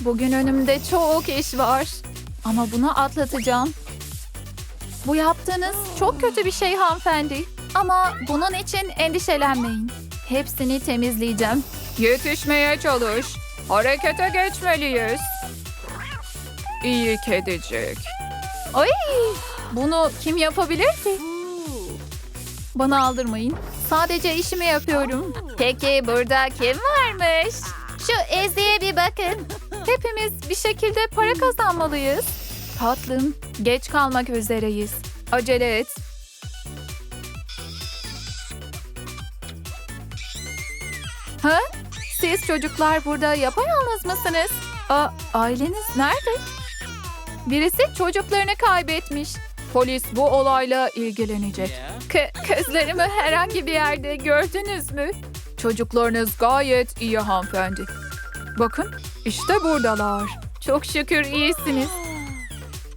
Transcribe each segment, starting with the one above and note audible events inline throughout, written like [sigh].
Bugün önümde çok iş var. Ama bunu atlatacağım. Bu yaptığınız çok kötü bir şey hanımefendi. Ama bunun için endişelenmeyin. Hepsini temizleyeceğim. Yetişmeye çalış. Harekete geçmeliyiz. İyi kedicik. Ay, bunu kim yapabilir ki? Bana aldırmayın. Sadece işimi yapıyorum. Peki burada kim varmış? Şu Ezgi'ye bir bakın. Hepimiz bir şekilde para kazanmalıyız. Tatlım, geç kalmak üzereyiz. Acele et. Ha? Siz çocuklar burada yapayalnız mısınız? Aa, aileniz nerede? Birisi çocuklarını kaybetmiş. Polis bu olayla ilgilenecek. K- kızlarımı herhangi bir yerde gördünüz mü? Çocuklarınız gayet iyi hanımefendi. Bakın işte buradalar. Çok şükür iyisiniz.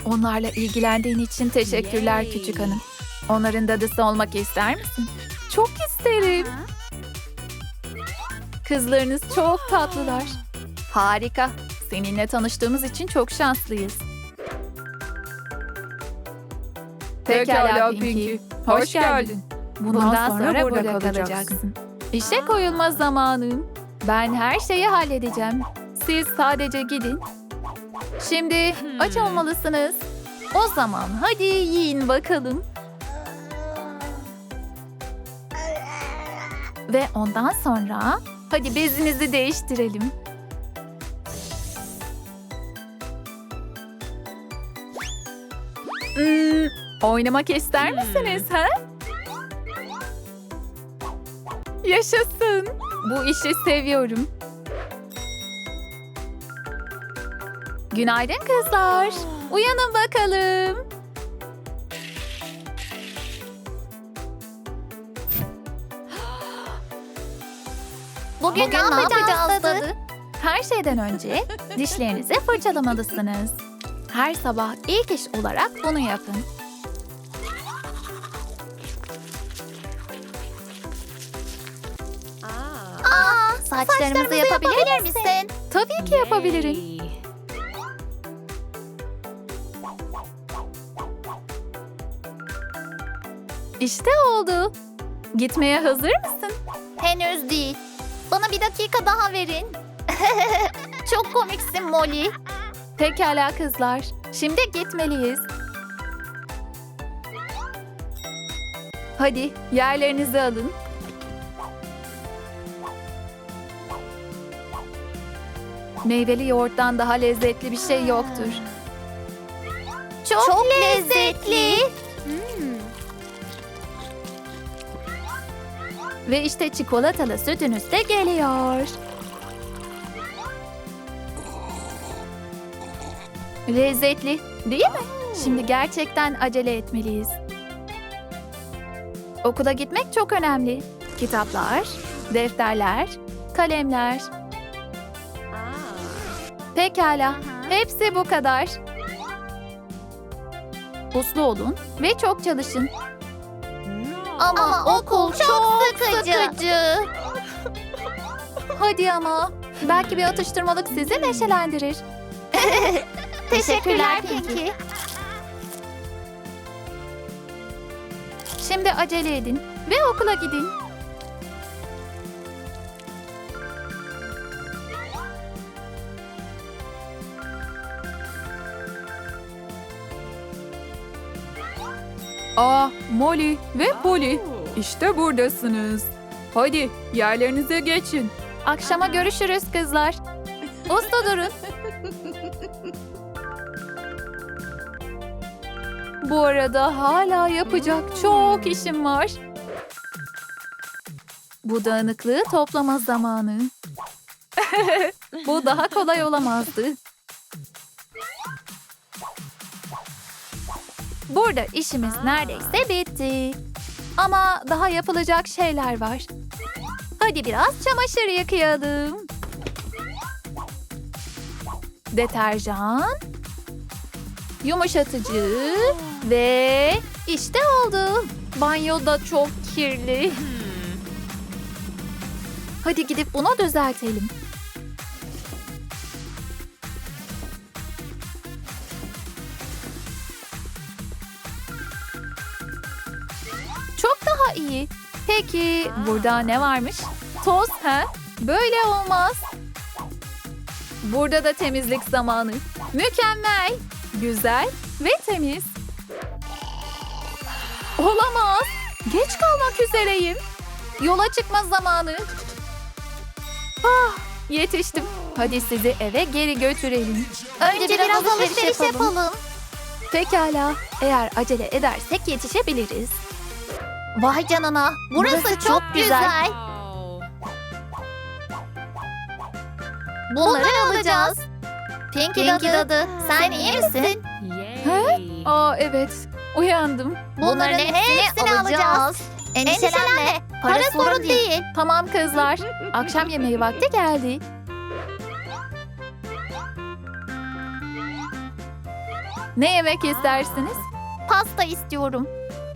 Onlarla ilgilendiğin için teşekkürler Yay. küçük hanım. Onların dadısı olmak ister misin? Çok isterim. Kızlarınız çok tatlılar. Harika. Seninle tanıştığımız için çok şanslıyız. Pekala Pinky. Hoş geldin. Bundan, sonra, burada, kalacaksın. İşe koyulma zamanı. Ben her şeyi halledeceğim. Siz sadece gidin. Şimdi aç olmalısınız. O zaman hadi yiyin bakalım. Ve ondan sonra hadi bezinizi değiştirelim. Hmm, oynamak ister misiniz ha? Yaşasın. Bu işi seviyorum. Günaydın kızlar. Uyanın bakalım. [gasps] Bugün, ne yapacağız dadı? Her şeyden önce [laughs] dişlerinizi fırçalamalısınız. Her sabah ilk iş olarak bunu yapın. Aa, saçlarımızı yapabilir misin? Tabii ki yapabilirim. İşte oldu. Gitmeye hazır mısın? Henüz değil. Bana bir dakika daha verin. [laughs] Çok komiksin Molly. Pekala kızlar. Şimdi gitmeliyiz. Hadi yerlerinizi alın. Meyveli yoğurttan daha lezzetli bir şey yoktur. Çok, lezzetli. Ve işte çikolatalı sütünüz de geliyor. Lezzetli, değil mi? Şimdi gerçekten acele etmeliyiz. Okula gitmek çok önemli. Kitaplar, defterler, kalemler. Pekala, hepsi bu kadar. Uslu olun ve çok çalışın. Ama, okul çok sıkıcı. [laughs] Hadi ama. Belki bir atıştırmalık sizi neşelendirir. [laughs] Teşekkürler Pinky. Şimdi acele edin ve okula gidin. Aa, Molly ve Polly. İşte buradasınız. Hadi yerlerinize geçin. Akşama görüşürüz kızlar. Usta durun. Bu arada hala yapacak çok işim var. Bu dağınıklığı toplama zamanı. [laughs] Bu daha kolay olamazdı. Burada işimiz neredeyse bitti. Ama daha yapılacak şeyler var. Hadi biraz çamaşır yıkayalım. Deterjan, yumuşatıcı ve işte oldu. Banyo da çok kirli. Hadi gidip bunu düzeltelim. Peki burada ne varmış? Toz ha? Böyle olmaz. Burada da temizlik zamanı. Mükemmel. Güzel ve temiz. Olamaz. Geç kalmak üzereyim. Yola çıkma zamanı. Ah, yetiştim. Hadi sizi eve geri götürelim. Önce, biraz, alışveriş yapalım. Pekala. Eğer acele edersek yetişebiliriz. Vay canına. Burası, çok, güzel. Bunları alacağız. Pinky, Pinky dadı, sen iyi misin? Aa evet. Uyandım. Bunların hepsini alacağız. Endişelenme. Para sorun değil. Tamam kızlar. [laughs] Akşam yemeği vakti geldi. Ne yemek istersiniz? Pasta istiyorum.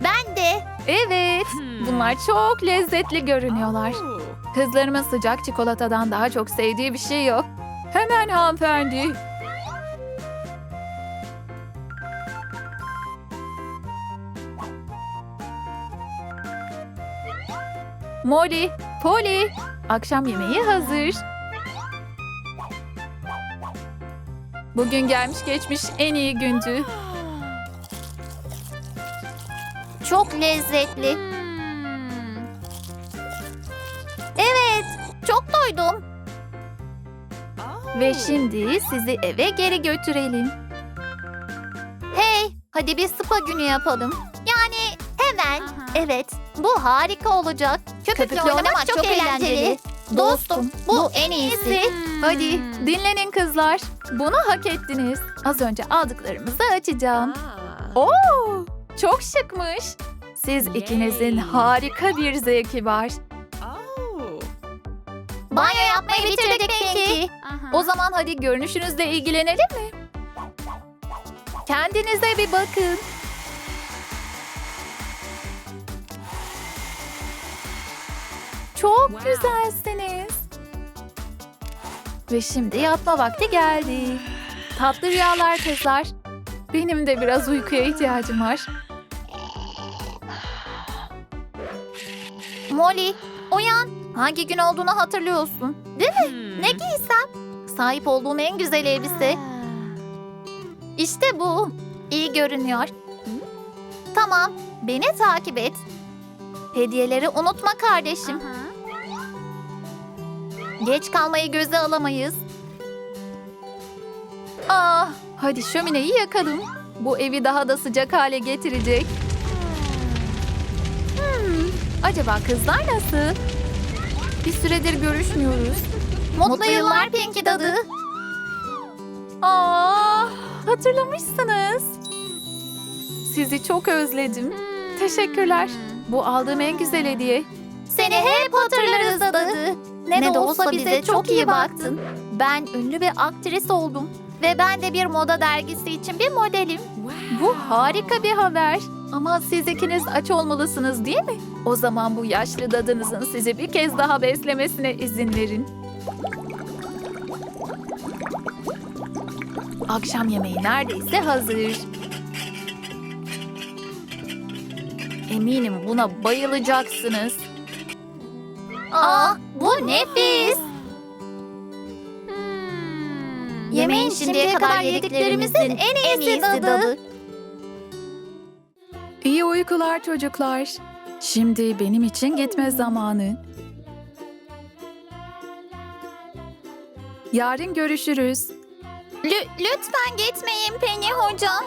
Ben de. Evet. Bunlar çok lezzetli görünüyorlar. Kızlarımın sıcak çikolatadan daha çok sevdiği bir şey yok. Hemen hanımefendi. Molly, Polly, akşam yemeği hazır. Bugün gelmiş geçmiş en iyi gündü. Çok lezzetli. Evet. Çok doydum. Ve şimdi sizi eve geri götürelim. Hey, hadi bir spa günü yapalım. Yani hemen. Evet, bu harika olacak. Köpükle, Köpükle oynamak çok, eğlenceli. Dostum, bu en iyisi. Hadi dinlenin kızlar. Bunu hak ettiniz. Az önce aldıklarımızı açacağım. Oo, çok şıkmış. Siz Yay. ikinizin harika bir zevki var. Banyo yapmayı bitirdik Pinky. O zaman hadi görünüşünüzle ilgilenelim mi? Kendinize bir bakın. Çok Wow. güzelsiniz. Ve şimdi yatma vakti geldi. Tatlı rüyalar kızlar. Benim de biraz uykuya ihtiyacım var. Molly, uyan. Hangi gün olduğunu hatırlıyorsun. Değil mi? Ne giysem? Sahip olduğum en güzel elbise. İşte bu. İyi görünüyor. Tamam, beni takip et. Hediyeleri unutma kardeşim. Geç kalmayı göze alamayız. Ah, hadi şömineyi yakalım. Bu evi daha da sıcak hale getirecek. Hmm, acaba kızlar nasıl? Bir süredir görüşmüyoruz. Mutlu, yıllar Pinky dadı. Aa, hatırlamışsınız. Sizi çok özledim. Teşekkürler. Bu aldığım en güzel hediye. Seni hep hatırlarız dadı. Ne, de olsa bize çok iyi baktın. Ben ünlü bir aktris oldum. Ve ben de bir moda dergisi için bir modelim. Bu harika bir haber. Ama siz ikiniz aç olmalısınız değil mi? O zaman bu yaşlı dadınızın sizi bir kez daha beslemesine izin verin. Akşam yemeği neredeyse hazır. Eminim buna bayılacaksınız. Aa, bu nefis. Yemeğin şimdiye kadar yediklerimizin en iyisi dadı. İyi uykular çocuklar. Şimdi benim için gitme zamanı. Yarın görüşürüz. Lü- lütfen gitmeyin Penny hocam.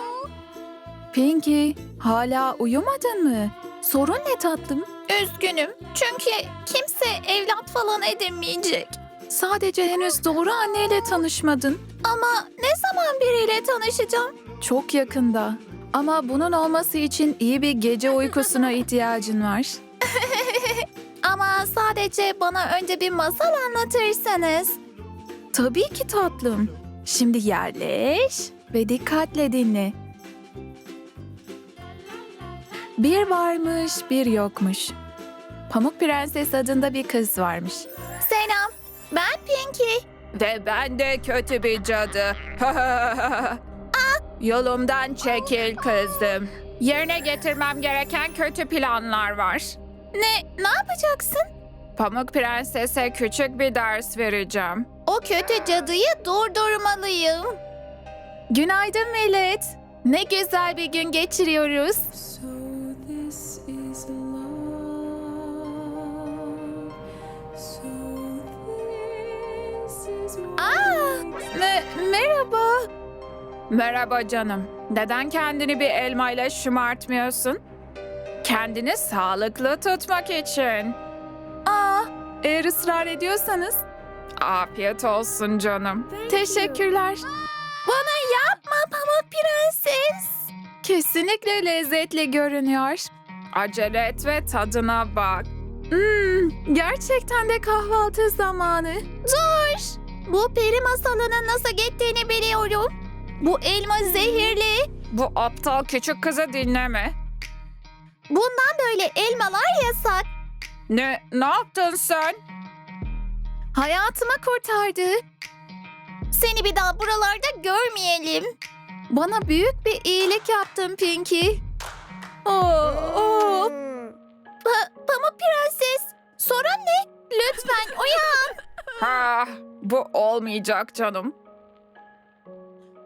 Pinky, hala uyumadın mı? Sorun ne tatlım? Üzgünüm çünkü kimse evlat falan edinmeyecek. Sadece henüz doğru anneyle tanışmadın. Ama ne zaman biriyle tanışacağım? Çok yakında. Ama bunun olması için iyi bir gece uykusuna [laughs] ihtiyacın var. Ama sadece bana önce bir masal anlatırsanız. Tabii ki tatlım. Şimdi yerleş ve dikkatle dinle. Bir varmış, bir yokmuş. Pamuk Prenses adında bir kız varmış. Selam, ben Pinky. Ve ben de kötü bir cadı. [laughs] Yolumdan çekil kızım. Yerine getirmem gereken kötü planlar var. Ne, ne yapacaksın? Pamuk Prenses'e küçük bir ders vereceğim. O kötü cadıyı durdurmalıyım. Günaydın millet. Ne güzel bir gün geçiriyoruz. Merhaba. Merhaba canım. Neden kendini bir elmayla şımartmıyorsun? Kendini sağlıklı tutmak için. Aa, eğer ısrar ediyorsanız. Afiyet olsun canım. Teşekkürler. Bana yapma Pamuk Prenses. Kesinlikle lezzetli görünüyor. Acele et ve tadına bak. Hmm, gerçekten de kahvaltı zamanı. Dur. Bu peri masalının nasıl gittiğini biliyorum. Bu elma zehirli. Bu aptal küçük kızı dinleme. Bundan böyle elmalar yasak. Ne, ne yaptın sen? Hayatımı kurtardı. Seni bir daha buralarda görmeyelim. Bana büyük bir iyilik yaptın Pinky. Oo, oo. Pa- Pamuk Prenses, sorun ne? Lütfen uyan. Ha, bu olmayacak canım.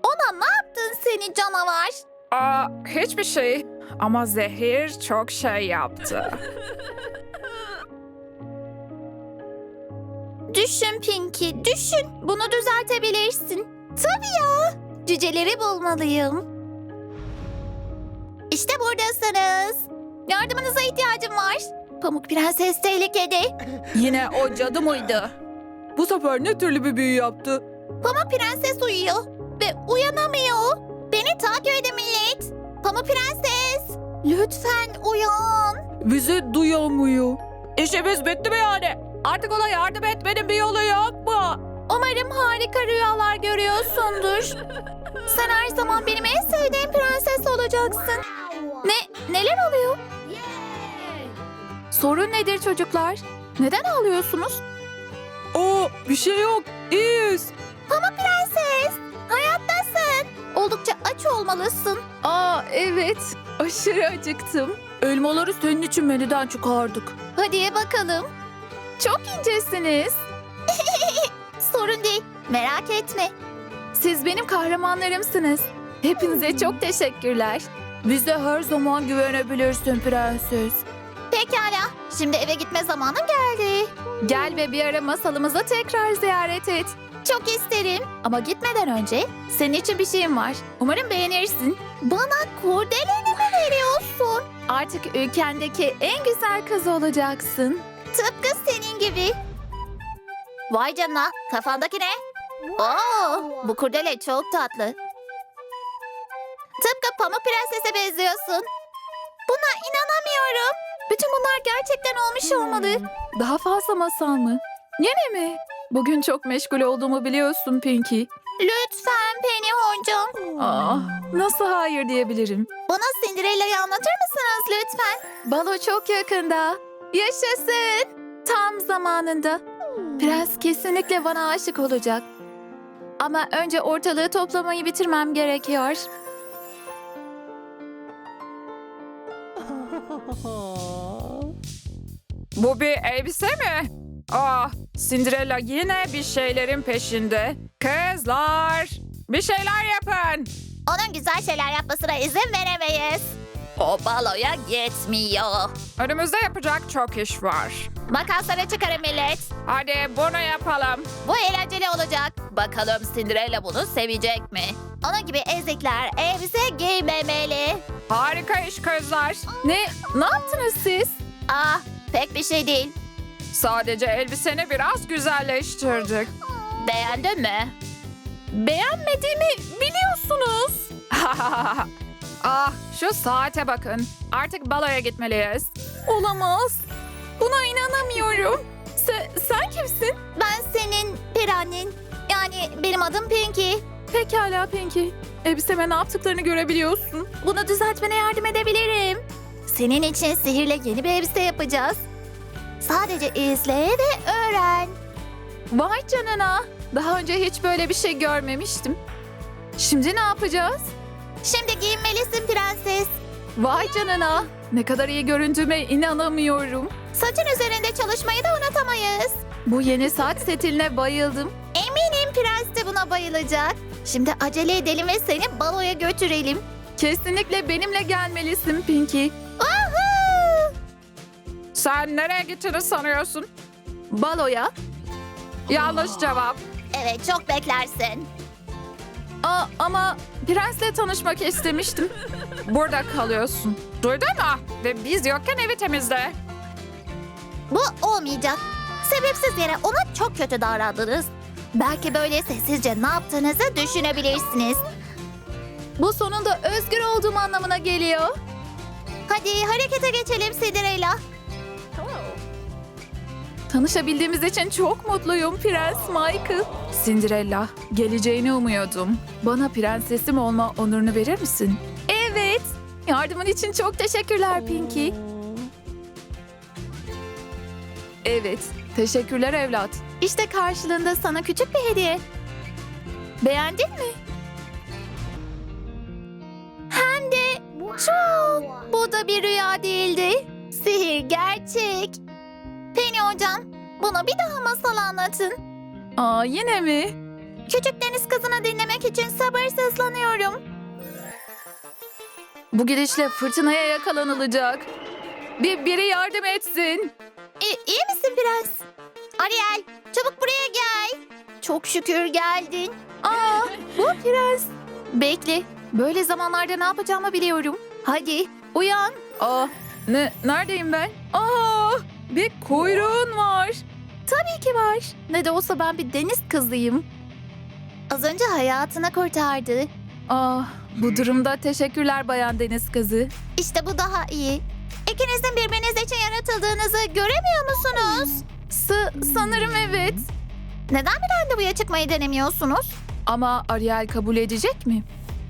Ona ne yaptın seni canavar? Aa, hiçbir şey. Ama zehir çok şey yaptı. [laughs] Düşün Pinky, düşün. Bunu düzeltebilirsin. Tabii ya. Cüceleri bulmalıyım. İşte buradasınız. Yardımınıza ihtiyacım var. Pamuk Prenses tehlikede. Yine o cadı mıydı? Bu sefer ne türlü bir büyü yaptı? Pamuk Prenses uyuyor ve uyanamıyor. Beni takip edin millet. Pamuk Prenses, lütfen uyan. Bizi duyamıyor. İşimiz bitti mi yani? Artık ona yardım etmenin bir yolu yok mu? Umarım harika rüyalar görüyorsundur. Sen her zaman benim en sevdiğim prenses olacaksın. Ne, neler oluyor? Sorun nedir çocuklar? Neden ağlıyorsunuz? Oo, bir şey yok. İyiyiz. Pamuk Prenses, hayattasın. Oldukça aç olmalısın. Aa, evet. Aşırı acıktım. Elmaları senin için menüden çıkardık. Hadi bakalım. Çok incesiniz. [laughs] Sorun değil, merak etme. Siz benim kahramanlarımsınız. Hepinize çok teşekkürler. Bize her zaman güvenebilirsin prenses. Pekala, şimdi eve gitme zamanım geldi. Gel ve bir ara masalımıza tekrar ziyaret et. Çok isterim. Ama gitmeden önce senin için bir şeyim var. Umarım beğenirsin. Bana kurdeleni mi veriyorsun? Artık ülkendeki en güzel kız olacaksın. Tıpkı senin gibi. Vay canına, kafandaki ne? Oo, bu kurdele çok tatlı. Tıpkı Pamuk Prenses'e benziyorsun. Buna inanamıyorum. Bütün bunlar gerçekten olmuş olmalı. Daha fazla masal mı? Yine mi? Bugün çok meşgul olduğumu biliyorsun Pinky. Lütfen Penny Honcam. Aa, nasıl hayır diyebilirim? Bana Cinderella'yı anlatır mısınız lütfen? Balo çok yakında. Yaşasın. Tam zamanında. Prens kesinlikle bana aşık olacak. Ama önce ortalığı toplamayı bitirmem gerekiyor. Bu bir elbise mi? Ah, Cinderella yine bir şeylerin peşinde. Kızlar, bir şeyler yapın. Onun güzel şeyler yapmasına izin veremeyiz. O baloya gitmiyor. Önümüzde yapacak çok iş var. Makaslara çıkarın millet. Hadi bunu yapalım. Bu eğlenceli olacak. Bakalım Cinderella bunu sevecek mi? Onun gibi ezikler elbise giymemeli. Harika iş kızlar. Ne? Ne yaptınız siz? Ah pek bir şey değil. Sadece elbiseni biraz güzelleştirdik. Beğendin mi? Beğenmediğimi biliyorsunuz. [laughs] ah şu saate bakın. Artık baloya gitmeliyiz. Olamaz. Buna inanamıyorum. Sen, sen kimsin? Ben senin bir annen. Yani benim adım Pinky. Pekala Pinky. Elbiseme ne yaptıklarını görebiliyorsun. Bunu düzeltmene yardım edebilirim. Senin için sihirle yeni bir elbise yapacağız. Sadece izle ve öğren. Vay canına. Daha önce hiç böyle bir şey görmemiştim. Şimdi ne yapacağız? Şimdi giyinmelisin prenses. Vay canına. ne kadar iyi göründüğüme inanamıyorum. Saçın üzerinde çalışmayı da unutamayız. Bu yeni saç setiline bayıldım. Eminim prens de buna bayılacak. Şimdi acele edelim ve seni baloya götürelim. Kesinlikle benimle gelmelisin Pinky. Sen nereye gittiğini sanıyorsun? Baloya. Yanlış cevap. Evet çok beklersin. Aa, ama prensle tanışmak istemiştim. [laughs] Burada kalıyorsun. Duydun mu? Ve biz yokken evi temizle. Bu olmayacak. Sebepsiz yere ona çok kötü davrandınız. Belki böyle sessizce ne yaptığınızı düşünebilirsiniz. Bu sonunda özgür olduğum anlamına geliyor. Hadi harekete geçelim Cinderella. Tanışabildiğimiz için çok mutluyum Prens Michael. Cinderella, geleceğini umuyordum. Bana prensesim olma onurunu verir misin? Evet. Yardımın için çok teşekkürler Pinky. Evet, teşekkürler evlat. İşte karşılığında sana küçük bir hediye. Beğendin mi? Hem de çok. Bu da bir rüya değildi. Sihir gerçek. Penny hocam, bunu bir daha masal anlatın. Aa yine mi? Küçük deniz kızını dinlemek için sabırsızlanıyorum. Bu gidişle fırtınaya yakalanılacak. Bir biri yardım etsin. İyi, iyi misin prens? Ariel, çabuk buraya gel. Çok şükür geldin. Aa, bu prens. Bekle. Böyle zamanlarda ne yapacağımı biliyorum. Hadi uyan. Aa, ne, neredeyim ben? Aa, bir kuyruğun var. Tabii ki var. Ne de olsa ben bir deniz kızıyım. Az önce hayatını kurtardı. Aa, bu durumda teşekkürler bayan deniz kızı. İşte bu daha iyi. İkinizin birbiriniz için yaratıldığınızı göremiyor musunuz? S sanırım evet. Neden bir randevuya çıkmayı denemiyorsunuz? Ama Ariel kabul edecek mi?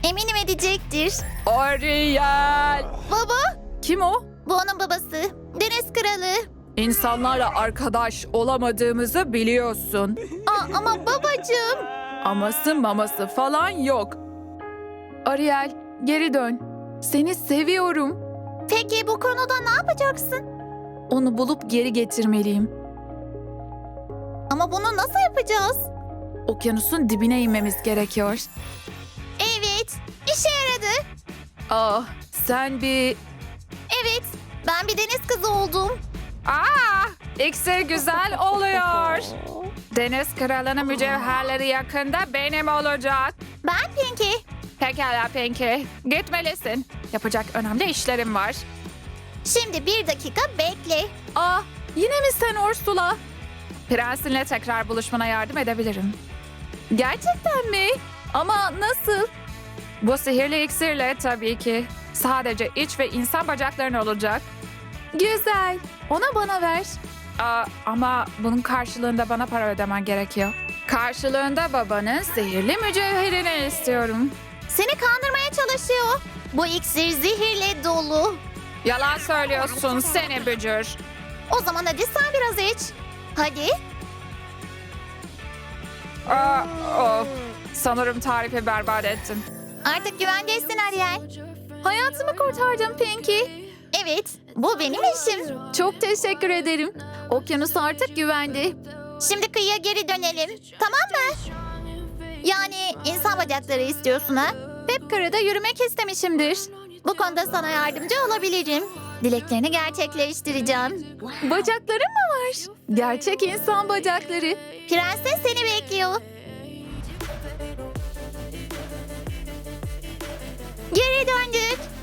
Eminim edecektir. Ariel. Baba, Kim o? bu onun babası. Deniz kralı. İnsanlarla arkadaş olamadığımızı biliyorsun. Aa, ama babacığım. Aması maması falan yok. Ariel, geri dön. Seni seviyorum. Peki bu konuda ne yapacaksın? Onu bulup geri getirmeliyim. Ama bunu nasıl yapacağız? Okyanusun dibine inmemiz gerekiyor. Evet, işe yaradı. Ah, sen bir... Evet, ben bir deniz kızı oldum. Aa, iksir güzel oluyor. Deniz kralının mücevherleri yakında benim olacak. Ben Pinky. Pekala Pinky, gitmelisin. Yapacak önemli işlerim var. Şimdi bir dakika bekle. Ah, yine mi sen Ursula? Prensinle tekrar buluşmana yardım edebilirim. Gerçekten mi? Ama nasıl? Bu sihirli iksirle tabii ki. Sadece iç ve insan bacakların olacak. Güzel. Onu bana ver. Aa, ama bunun karşılığında bana para ödemen gerekiyor. Karşılığında babanın sihirli mücevherini istiyorum. Seni kandırmaya çalışıyor. Bu iksir zehirle dolu. Yalan söylüyorsun seni bücür. O zaman hadi sen biraz iç. Hadi. Aa, of. Sanırım tarifi berbat ettim. Artık güvendesin Ariel. Hayatımı kurtardın Pinky. Evet, bu benim işim. Çok teşekkür ederim. Okyanus artık güvendi. Şimdi kıyıya geri dönelim. Tamam mı? Yani insan bacakları istiyorsun ha? Hep karada yürümek istemişimdir. Bu konuda sana yardımcı olabilirim. Dileklerini gerçekleştireceğim. Bacaklarım mı var? Gerçek insan bacakları. Prenses seni bekliyor. Geri döndük.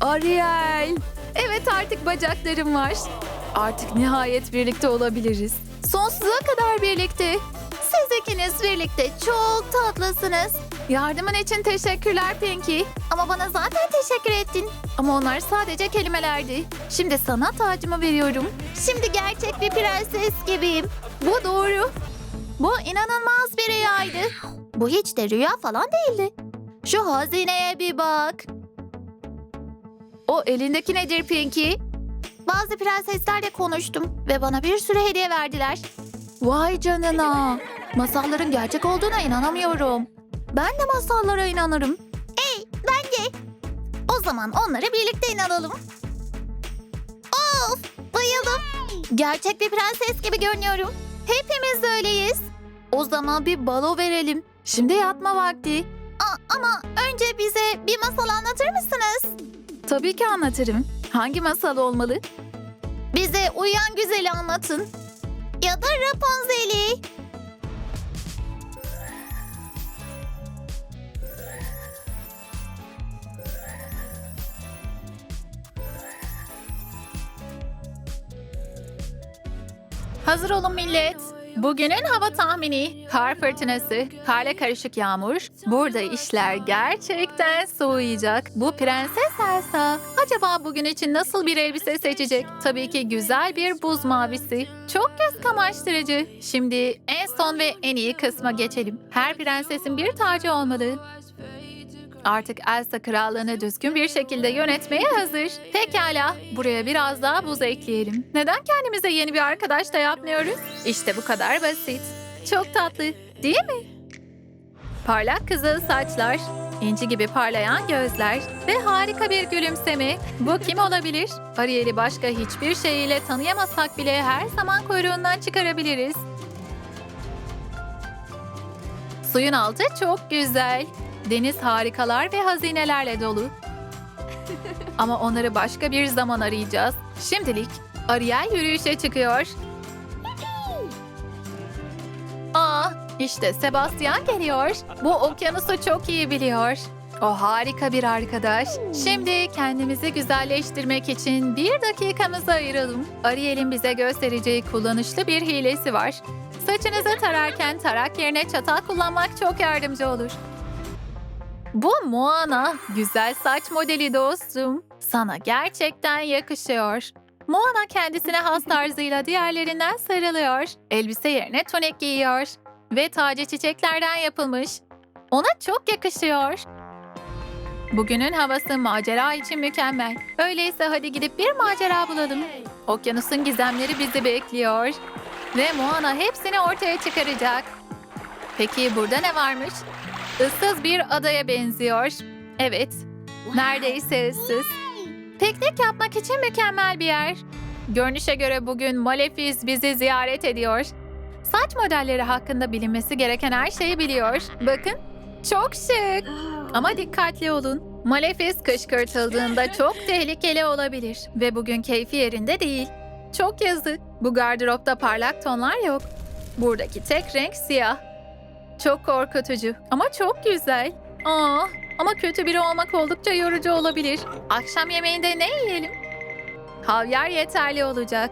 Ariel. Evet artık bacaklarım var. Artık nihayet birlikte olabiliriz. Sonsuza kadar birlikte. Siz ikiniz birlikte çok tatlısınız. Yardımın için teşekkürler Pinky. Ama bana zaten teşekkür ettin. Ama onlar sadece kelimelerdi. Şimdi sana tacımı veriyorum. Şimdi gerçek bir prenses gibiyim. Bu doğru. Bu inanılmaz bir rüyaydı. Bu hiç de rüya falan değildi. Şu hazineye bir bak. O elindeki nedir Pinky? Bazı prenseslerle konuştum ve bana bir sürü hediye verdiler. Vay canına. Masalların gerçek olduğuna inanamıyorum. Ben de masallara inanırım. Hey, ben de. O zaman onlara birlikte inanalım. bayıldım. Gerçek bir prenses gibi görünüyorum. Hepimiz öyleyiz. O zaman bir balo verelim. Şimdi yatma vakti. A- ama önce bize bir masal anlatır mısınız? Tabii ki anlatırım. Hangi masal olmalı? Bize uyuyan güzeli anlatın. Ya da Rapunzel'i. Hazır olun millet. Bugünün hava tahmini kar fırtınası, karla karışık yağmur. Burada işler gerçekten soğuyacak. Bu Prenses Elsa acaba bugün için nasıl bir elbise seçecek? Tabii ki güzel bir buz mavisi. Çok göz kamaştırıcı. Şimdi en son ve en iyi kısma geçelim. Her prensesin bir tacı olmalı. Artık Elsa krallığını düzgün bir şekilde yönetmeye hazır. Pekala, buraya biraz daha buz ekleyelim. Neden kendimize yeni bir arkadaş da yapmıyoruz? İşte bu kadar basit. Çok tatlı, değil mi? Parlak kızıl saçlar, inci gibi parlayan gözler ve harika bir gülümseme. Bu kim olabilir? Ariel'i başka hiçbir şeyiyle tanıyamasak bile her zaman kuyruğundan çıkarabiliriz. Suyun altı çok güzel. Deniz harikalar ve hazinelerle dolu. [laughs] Ama onları başka bir zaman arayacağız. Şimdilik Ariel yürüyüşe çıkıyor. İşte Sebastian geliyor. Bu okyanusu çok iyi biliyor. O harika bir arkadaş. Şimdi kendimizi güzelleştirmek için bir dakikamızı ayıralım. Ariel'in bize göstereceği kullanışlı bir hilesi var. Saçınızı tararken tarak yerine çatal kullanmak çok yardımcı olur. Bu Moana. Güzel saç modeli dostum. Sana gerçekten yakışıyor. Moana kendisine has tarzıyla diğerlerinden sarılıyor. Elbise yerine tonik giyiyor. Ve tacı çiçeklerden yapılmış. Ona çok yakışıyor. Bugünün havası macera için mükemmel. Öyleyse hadi gidip bir macera bulalım. Okyanusun gizemleri bizi bekliyor. Ve Moana hepsini ortaya çıkaracak. Peki burada ne varmış? Issız bir adaya benziyor. Evet, neredeyse ıssız. Piknik yapmak için mükemmel bir yer. Görünüşe göre bugün Malefiz bizi ziyaret ediyor. Saç modelleri hakkında bilinmesi gereken her şeyi biliyor. Bakın, çok şık. Ama dikkatli olun. Malefiz kışkırtıldığında çok tehlikeli olabilir. Ve bugün keyfi yerinde değil. Çok yazık. Bu gardıropta parlak tonlar yok. Buradaki tek renk siyah. Çok korkutucu ama çok güzel. Aa, ama kötü biri olmak oldukça yorucu olabilir. Akşam yemeğinde ne yiyelim? Havyar yeterli olacak.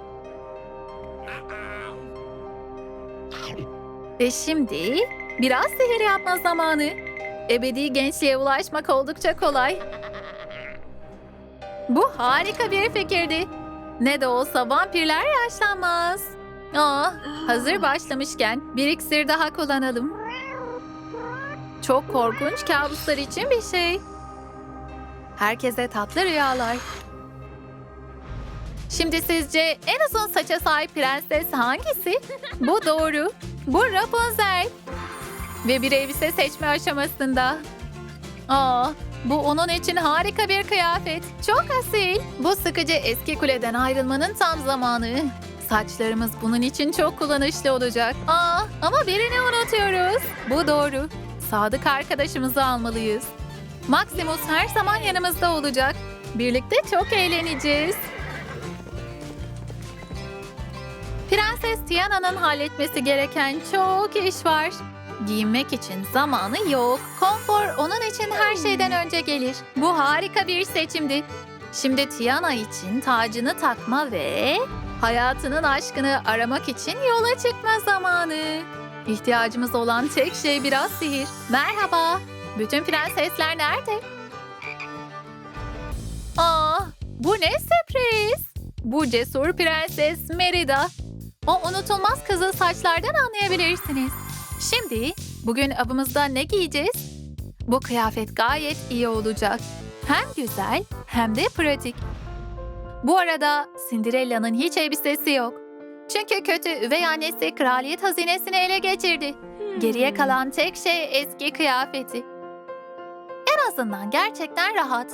Ve şimdi biraz sihir yapma zamanı. Ebedi gençliğe ulaşmak oldukça kolay. Bu harika bir fikirdi. Ne de olsa vampirler yaşlanmaz. Aa, hazır başlamışken bir iksir daha kullanalım. Çok korkunç kabuslar için bir şey. Herkese tatlı rüyalar. Şimdi sizce en uzun saça sahip prenses hangisi? Bu doğru. Bu Rapunzel. Ve bir elbise seçme aşamasında. Aa, bu onun için harika bir kıyafet. Çok asil. Bu sıkıcı eski kuleden ayrılmanın tam zamanı. Saçlarımız bunun için çok kullanışlı olacak. Aa, ama birini unutuyoruz. Bu doğru. Sadık arkadaşımızı almalıyız. Maximus her zaman yanımızda olacak. Birlikte çok eğleneceğiz. Prenses Tiana'nın halletmesi gereken çok iş var. Giyinmek için zamanı yok. Konfor onun için her şeyden önce gelir. Bu harika bir seçimdi. Şimdi Tiana için tacını takma ve hayatının aşkını aramak için yola çıkma zamanı. İhtiyacımız olan tek şey biraz sihir. Merhaba. Bütün prensesler nerede? Aa, bu ne sürpriz? Bu cesur prenses Merida. O unutulmaz kızıl saçlardan anlayabilirsiniz. Şimdi bugün avımızda ne giyeceğiz? Bu kıyafet gayet iyi olacak. Hem güzel hem de pratik. Bu arada Cinderella'nın hiç elbisesi yok. Çünkü kötü üvey annesi kraliyet hazinesini ele geçirdi. Geriye kalan tek şey eski kıyafeti. En azından gerçekten rahat.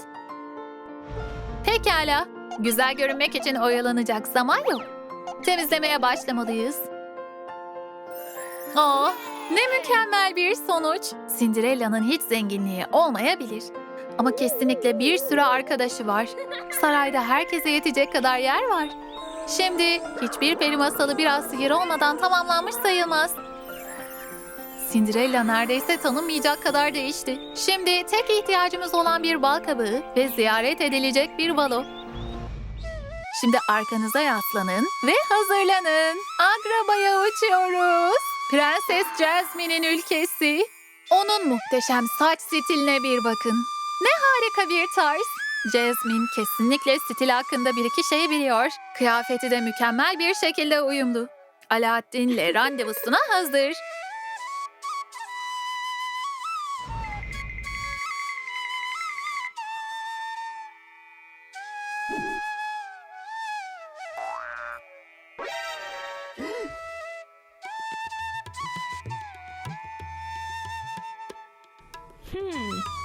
Pekala, Güzel görünmek için oyalanacak zaman yok. Temizlemeye başlamalıyız. Aa, ne mükemmel bir sonuç. Cinderella'nın hiç zenginliği olmayabilir. Ama kesinlikle bir sürü arkadaşı var. Sarayda herkese yetecek kadar yer var. Şimdi hiçbir peri masalı biraz sihir olmadan tamamlanmış sayılmaz. Cinderella neredeyse tanınmayacak kadar değişti. Şimdi tek ihtiyacımız olan bir bal kabağı ve ziyaret edilecek bir balo. Şimdi arkanıza yaslanın ve hazırlanın. Agraba'ya uçuyoruz. Prenses Jasmine'in ülkesi. Onun muhteşem saç stiline bir bakın. Ne harika bir tarz. Jasmine kesinlikle stil hakkında bir iki şey biliyor. Kıyafeti de mükemmel bir şekilde uyumlu. Alaaddin'le randevusuna hazır. Hmm.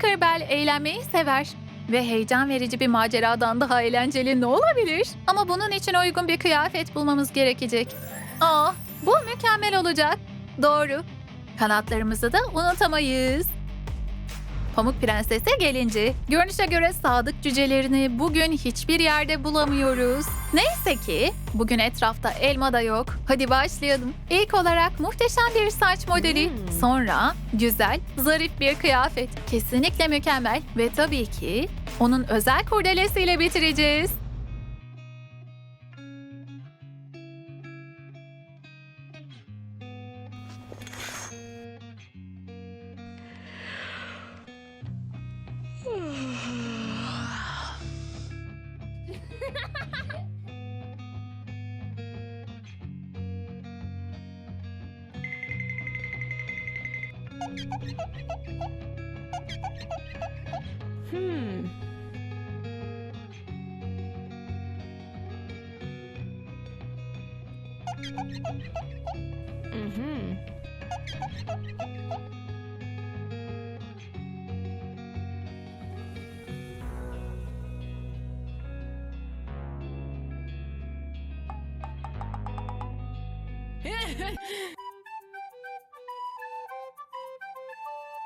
Tinkerbell eğlenmeyi sever. Ve heyecan verici bir maceradan daha eğlenceli ne olabilir? Ama bunun için uygun bir kıyafet bulmamız gerekecek. Aa, bu mükemmel olacak. Doğru. Kanatlarımızı da unutamayız. Pamuk Prenses'e gelince, görünüşe göre sadık cücelerini bugün hiçbir yerde bulamıyoruz. Neyse ki bugün etrafta elma da yok. Hadi başlayalım. İlk olarak muhteşem bir saç modeli. Sonra güzel, zarif bir kıyafet. Kesinlikle mükemmel. Ve tabii ki onun özel kurdelesiyle bitireceğiz.